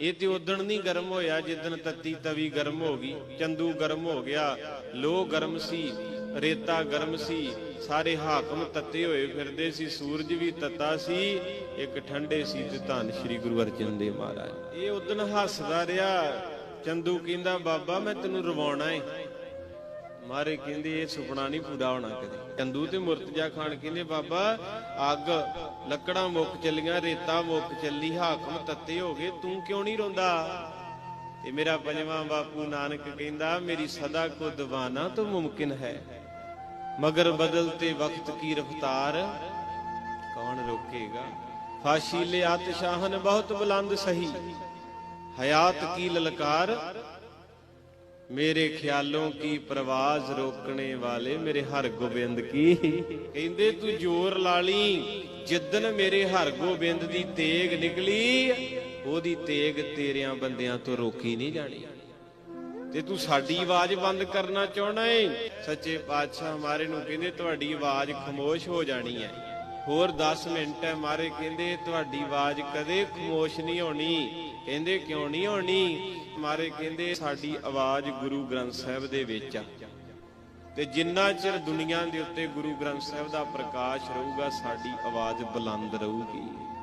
ਇਹ ਤੇ ਉਦਣ ਨਹੀਂ ਗਰਮ ਹੋਇਆ ਜਿੱਦਣ ਤੱਤੀ ਤਵੀ ਗਰਮ ਹੋ ਗਈ, ਚੰਦੂ ਗਰਮ ਹੋ ਗਿਆ, ਲੋਹ ਗਰਮ ਸੀ, ਰੇਤਾ ਗਰਮ ਸੀ, ਸਾਰੇ ਹਾਕਮ ਤੱਤੇ ਹੋਏ ਫਿਰਦੇ ਸੀ, ਸੂਰਜ ਵੀ ਤੱਤਾ ਸੀ, ਇੱਕ ਠੰਡੇ ਸੀ ਤੇ ਧੰਨ ਸ੍ਰੀ ਗੁਰੂ ਅਰਜਨ ਦੇਵ ਮਹਾਰਾਜ। ਇਹ ਉਦਣ ਹੱਸਦਾ ਰਿਹਾ, ਚੰਦੂ ਕਹਿੰਦਾ, ਬਾਬਾ, ਮੈਂ ਤੈਨੂੰ ਰਵਾਉਣਾ ਏ। ਮਾਰੇ ਕਹਿੰਦੇ ਇਹ ਸੁਪਨਾ ਨਹੀਂ ਪੂਰਾ ਹੋਣਾ ਕਦੇ। ਚੰਦੂ ਤੇ ਮੁਰਤਜਾ ਖਾਨ ਕਹਿੰਦੇ, ਬਾਬਾ, ਅੱਗ, ਲੱਕੜਾਂ ਮੁੱਕ ਚੱਲੀਆਂ, ਰੇਤਾ ਮੁੱਕ ਚੱਲੀ, ਹਾਕਮ ਤੱਤੇ ਹੋ ਗਏ, ਤੂੰ ਕਿਉਂ ਨਹੀਂ ਰੋਂਦਾ? ਤੇ ਮੇਰਾ ਪੰਜਵਾਂ ਬਾਪੂ ਨਾਨਕ ਕਹਿੰਦਾ, ਮੇਰੀ ਸਦਾ ਕੋ ਦੀਵਾਨਾ ਤੋਂ ਮੁਮਕਿਨ ਹੈ, ਮਗਰ ਬਦਲਤੇ ਵਕਤ ਕੀ ਰਫਤਾਰ, ਕੌਣ ਰੋਕੇਗਾ? ਫਾਸ਼ੀਲੇ ਆਤਸ਼ਾਹਨ ਬਹੁਤ ਬੁਲੰਦ ਸਹੀ, ਹਯਾਤ ਕੀ ਲਲਕਾਰ ਮੇਰੇ ਖਿਆਲੋਂ ਕੀ ਪ੍ਰਵਾਜ਼ ਰੋਕਣੇ ਵਾਲੇ ਮੇਰੇ ਹਰ ਗੋਬਿੰਦ ਕੀ? ਕਹਿੰਦੇ ਤੂੰ ਜ਼ੋਰ ਲਾ ਲਈ ਜਿੱਦਨ ਮੇਰੇ ਹਰ ਗੋਬਿੰਦ ਦੀ ਤੇਗ ਨਿਕਲੀ, ਉਹਦੀ ਤੇਗ ਤੇਰਿਆਂ ਬੰਦਿਆਂ ਤੋਂ ਰੋਕੀ ਨਹੀਂ ਜਾਣੀ। ਤੇ ਤੂੰ ਸਾਡੀ ਆਵਾਜ਼ ਬੰਦ ਕਰਨਾ ਚਾਹਣਾ ਏ? ਸੱਚੇ ਪਾਤਸ਼ਾਹ ਮਾਰੇ ਨੂੰ ਕਹਿੰਦੇ, ਤੁਹਾਡੀ ਆਵਾਜ਼ ਖਮੋਸ਼ ਹੋ ਜਾਣੀ ਹੈ ਹੋਰ 10 ਮਿੰਟ ਹੈ ਮਾਰੇ, ਕਹਿੰਦੇ ਤੁਹਾਡੀ ਆਵਾਜ਼ ਕਦੇ ਖਮੋਸ਼ ਨਹੀਂ ਹੋਣੀ। ਕਹਿੰਦੇ ਕਿਉਂ ਨਹੀਂ ਹੋਣੀ? ਮਾਰੇ, ਕਹਿੰਦੇ ਸਾਡੀ ਆਵਾਜ਼ ਗੁਰੂ ਗ੍ਰੰਥ ਸਾਹਿਬ ਦੇ ਵਿੱਚ ਆ। ਤੇ ਜਿੰਨਾ ਚਿਰ ਦੁਨੀਆ ਦੇ ਉੱਤੇ ਗੁਰੂ ਗ੍ਰੰਥ ਸਾਹਿਬ ਦਾ ਪ੍ਰਕਾਸ਼ ਰਹੂਗਾ, ਸਾਡੀ ਆਵਾਜ਼ ਬੁਲੰਦ ਰਹੂਗੀ।